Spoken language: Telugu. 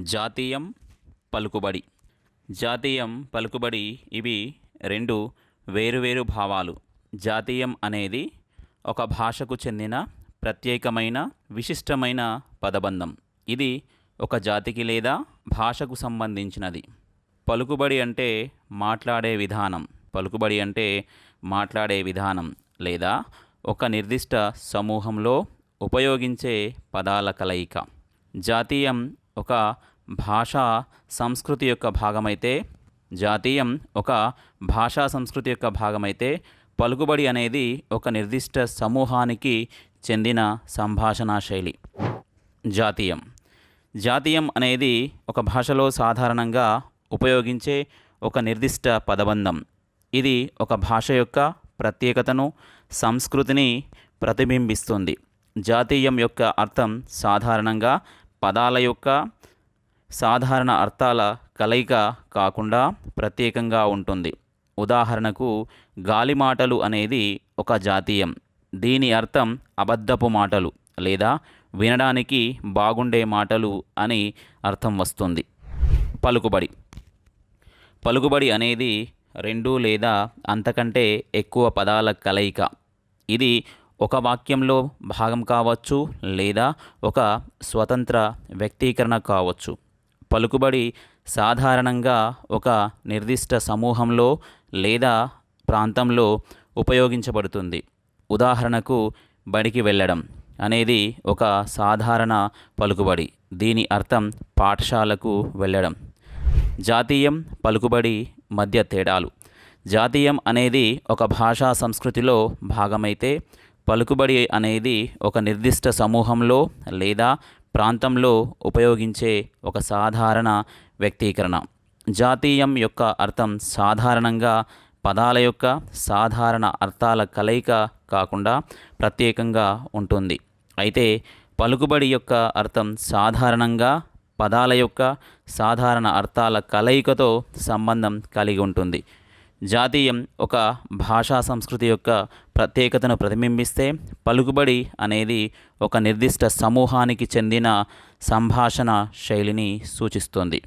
జాతీయం పలుకుబడి. జాతీయం పలుకుబడి ఇవి రెండు వేరువేరు భావాలు. జాతీయం అనేది ఒక భాషకు చెందిన ప్రత్యేకమైన విశిష్టమైన పదబంధం. ఇది ఒక జాతికి లేదా భాషకు సంబంధించినది. పలుకుబడి అంటే మాట్లాడే విధానం. పలుకుబడి అంటే మాట్లాడే విధానం లేదా ఒక నిర్దిష్ట సమూహంలో ఉపయోగించే పదాల కలయిక. జాతీయం ఒక భాషా సంస్కృతి యొక్క భాగమైతే జాతీయం ఒక భాషా సంస్కృతి యొక్క భాగమైతే పలుకుబడి అనేది ఒక నిర్దిష్ట సమూహానికి చెందిన సంభాషణా శైలి. జాతీయం. జాతీయం అనేది ఒక భాషలో సాధారణంగా ఉపయోగించే ఒక నిర్దిష్ట పదబంధం. ఇది ఒక భాష యొక్క ప్రత్యేకతను సంస్కృతిని ప్రతిబింబిస్తుంది. జాతీయం యొక్క అర్థం సాధారణంగా పదాల యొక్క సాధారణ అర్థాల కలయిక కాకుండా ప్రత్యేకంగా ఉంటుంది. ఉదాహరణకు గాలి మాటలు అనేది ఒక జాతీయం. దీని అర్థం అబద్ధపు మాటలు లేదా వినడానికి బాగుండే మాటలు అని అర్థం వస్తుంది. పలుకుబడి. పలుకుబడి అనేది రెండు లేదా అంతకంటే ఎక్కువ పదాల కలయిక. ఇది ఒక వాక్యంలో భాగం కావచ్చు లేదా ఒక స్వతంత్ర వ్యక్తీకరణ కావచ్చు. పలుకుబడి సాధారణంగా ఒక నిర్దిష్ట సమూహంలో లేదా ప్రాంతంలో ఉపయోగించబడుతుంది. ఉదాహరణకు బడికి వెళ్ళడం అనేది ఒక సాధారణ పలుకుబడి. దీని అర్థం పాఠశాలకు వెళ్ళడం. జాతీయం పలుకుబడి మధ్య తేడాలు. జాతీయం అనేది ఒక భాషా సంస్కృతిలో భాగమైతే పలుకుబడి అనేది ఒక నిర్దిష్ట సమూహంలో లేదా ప్రాంతంలో ఉపయోగించే ఒక సాధారణ వ్యక్తీకరణ. జాతీయం యొక్క అర్థం సాధారణంగా పదాల యొక్క సాధారణ అర్థాల కలయిక కాకుండా ప్రత్యేకంగా ఉంటుంది. అయితే పలుకుబడి యొక్క అర్థం సాధారణంగా పదాల యొక్క సాధారణ అర్థాల కలయికతో సంబంధం కలిగి ఉంటుంది. జాతీయం ఒక భాషా సంస్కృతి యొక్క ప్రత్యేకతను ప్రతిబింబిస్తే పలుకుబడి అనేది ఒక నిర్దిష్ట సమూహానికి చెందిన సంభాషణ శైలిని సూచిస్తుంది.